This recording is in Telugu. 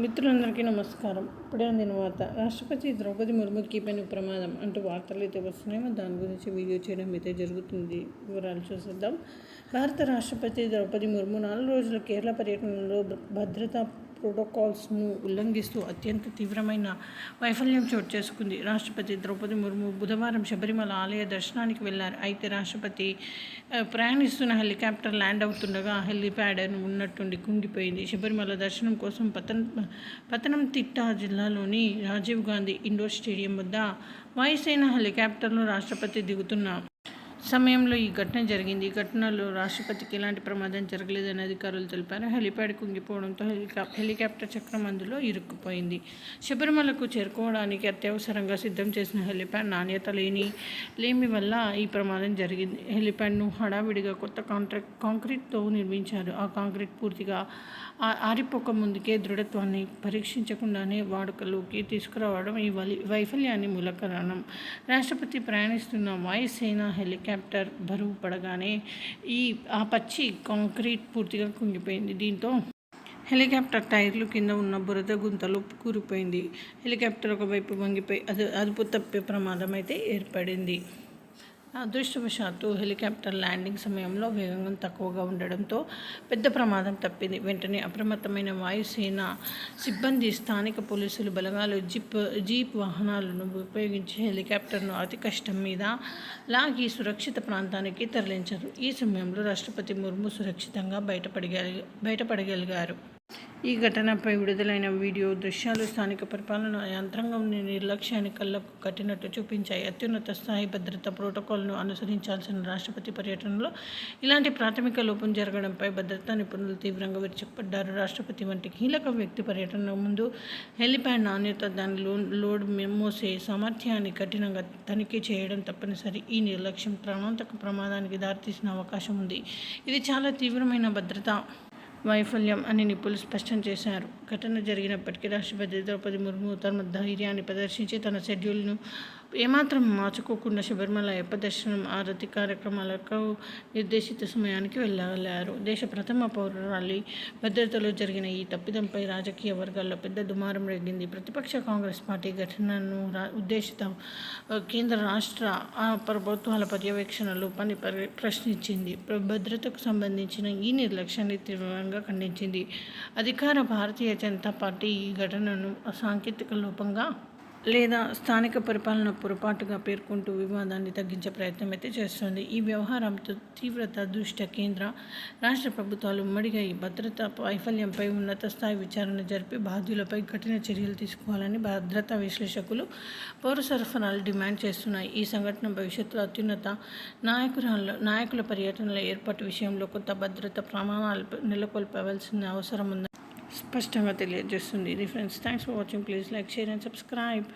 మిత్రులందరికీ నమస్కారం. ఇప్పుడే అందిన వార్త. రాష్ట్రపతి ద్రౌపది ముర్ముకి పైన ప్రమాదం అంటూ వార్తలు అయితే వస్తున్నాయో. దాని గురించి వీడియో చేయడం అయితే జరుగుతుంది. వివరాలు చూసేద్దాం. భారత రాష్ట్రపతి ద్రౌపది ముర్ము నాలుగు రోజుల కేరళ పర్యటనలో భద్రతా ప్రోటోకాల్స్ను ఉల్లంఘిస్తూ అత్యంత తీవ్రమైన వైఫల్యం చోటు చేసుకుంది. రాష్ట్రపతి ద్రౌపది ముర్ము బుధవారం శబరిమల ఆలయ దర్శనానికి వెళ్ళారు. అయితే రాష్ట్రపతి ప్రయాణిస్తున్న హెలికాప్టర్ ల్యాండ్ అవుతుండగా హెలిప్యాడ్ ఉన్నట్టుండి కుంగిపోయింది. శబరిమల దర్శనం కోసం పతన పతనంతిట్ట జిల్లాలోని రాజీవ్ గాంధీ ఇండోర్ స్టేడియం వద్ద వాయుసేన హెలికాప్టర్లో రాష్ట్రపతి దిగుతున్న సమయంలో ఈ ఘటన జరిగింది. ఈ ఘటనలో రాష్ట్రపతికి ఎలాంటి ప్రమాదం జరగలేదని అధికారులు తెలిపారు. హెలిప్యాడ్ కుంగిపోవడంతో హెలికా హెలికాప్టర్ చక్రం అందులో ఇరుక్కుపోయింది. శబరిమలకు చేరుకోవడానికి అత్యవసరంగా సిద్ధం చేసిన హెలిప్యాడ్ నాణ్యత లేని లేమి వల్ల ఈ ప్రమాదం జరిగింది. హెలిప్యాడ్ను హడావిడిగా కొత్త కాంట్రాక్ట్ కాంక్రీట్తో నిర్మించారు. ఆ కాంక్రీట్ పూర్తిగా ఆరిపోక ముందుకే దృఢత్వాన్ని పరీక్షించకుండానే వాడుకలోకి తీసుకురావడం ఈ వైఫల్యాన్ని మూల కారణం రాష్ట్రపతి ప్రయాణిస్తున్న వాయుసేన హెలికాప్టర్ హెలికాప్టర్ బరువు పడగానే ఈ ఆ పచ్చి కాంక్రీట్ పూర్తిగా కుంగిపోయింది. దీంతో హెలికాప్టర్ టైర్లు కింద ఉన్న బురద గుంతలో కూరిపోయింది హెలికాప్టర్ ఒకవైపు వంగిపోయి అది అదుపు తప్పే ప్రమాదం అయితే ఏర్పడింది. అదృష్టవశాత్తు హెలికాప్టర్ ల్యాండింగ్ సమయంలో వేగం తక్కువగా ఉండడంతో పెద్ద ప్రమాదం తప్పింది. వెంటనే అప్రమత్తమైన వాయుసేన సిబ్బంది స్థానిక పోలీసులు బలగాలు జీప్ జీప్ వాహనాలను ఉపయోగించి హెలికాప్టర్ను అతి కష్టం మీద లాగి సురక్షిత ప్రాంతానికి తరలించారు. ఈ సమయంలో రాష్ట్రపతి ముర్ము సురక్షితంగా బయటపడగలి బయటపడగలిగారు. ఈ ఘటనపై విడుదలైన వీడియో దృశ్యాలు స్థానిక పరిపాలన యంత్రాంగం నిర్లక్ష్యాన్ని కళ్ళకు కట్టినట్టు చూపించాయి. అత్యున్నత స్థాయి భద్రతా ప్రోటోకాల్ను అనుసరించాల్సిన రాష్ట్రపతి పర్యటనలో ఇలాంటి ప్రాథమిక లోపం జరగడంపై భద్రతా నిపుణులు తీవ్రంగా విరుచుకుపడ్డారు. రాష్ట్రపతి వంటి కీలక వ్యక్తి పర్యటన ముందు హెలిప్యాడ్ నాణ్యత దాని లోడ్ మోసే సామర్థ్యాన్ని కఠినంగా తనిఖీ చేయడం తప్పనిసరి. ఈ నిర్లక్ష్యం ప్రాణాంతక ప్రమాదానికి దారితీసిన అవకాశం ఉంది. ఇది చాలా తీవ్రమైన భద్రతా వైఫల్యం అని నిపుణులు స్పష్టం చేశారు. ఘటన జరిగినప్పటికీ రాష్ట్రపతి ద్రౌపది ముర్ము తమ ధైర్యాన్ని ప్రదర్శించి తన షెడ్యూల్ను ఏమాత్రం మార్చుకోకుండా శబరిమల అయ్యప్ప దర్శనం ఆరతి కార్యక్రమాలకు నిర్దేశిత సమయానికి వెళ్ళగలారు దేశ ప్రథమ పౌరాలి భద్రతలో జరిగిన ఈ తప్పిదంపై రాజకీయ వర్గాల్లో పెద్ద దుమారం రేగింది. ప్రతిపక్ష కాంగ్రెస్ పార్టీ ఘటనను ఉద్దేశిత కేంద్ర రాష్ట్ర ప్రభుత్వాల పర్యవేక్షణలో పని ప్రశ్నించింది. భద్రతకు సంబంధించిన ఈ నిర్లక్ష్యాన్ని తీవ్రంగా ఖండించింది. అధికార భారతీయ జనతా పార్టీ ఈ ఘటనను అసాంకేతిక లోపంగా లేదా స్థానిక పరిపాలన పొరపాటుగా పేర్కొంటూ వివాదాన్ని తగ్గించే ప్రయత్నం అయితే చేస్తోంది. ఈ వ్యవహారంతో తీవ్రత దృష్ట్యా కేంద్ర రాష్ట్ర ప్రభుత్వాలు ఉమ్మడిగా ఈ భద్రతా వైఫల్యంపై ఉన్నత స్థాయి విచారణ జరిపి బాధ్యులపై కఠిన చర్యలు తీసుకోవాలని భద్రతా విశ్లేషకులు పౌర సరఫరాలు డిమాండ్ చేస్తున్నాయి. ఈ సంఘటన భవిష్యత్తులో అత్యున్నత నాయకురాల్లో నాయకుల పర్యటనల ఏర్పాటు విషయంలో కొత్త భద్రత ప్రమాణాలు నెలకొల్పవలసిన అవసరం ఉంది స్పష్టంగా తెలియజేస్తుంది. ఇది friends thanks for watching. Please like share and subscribe.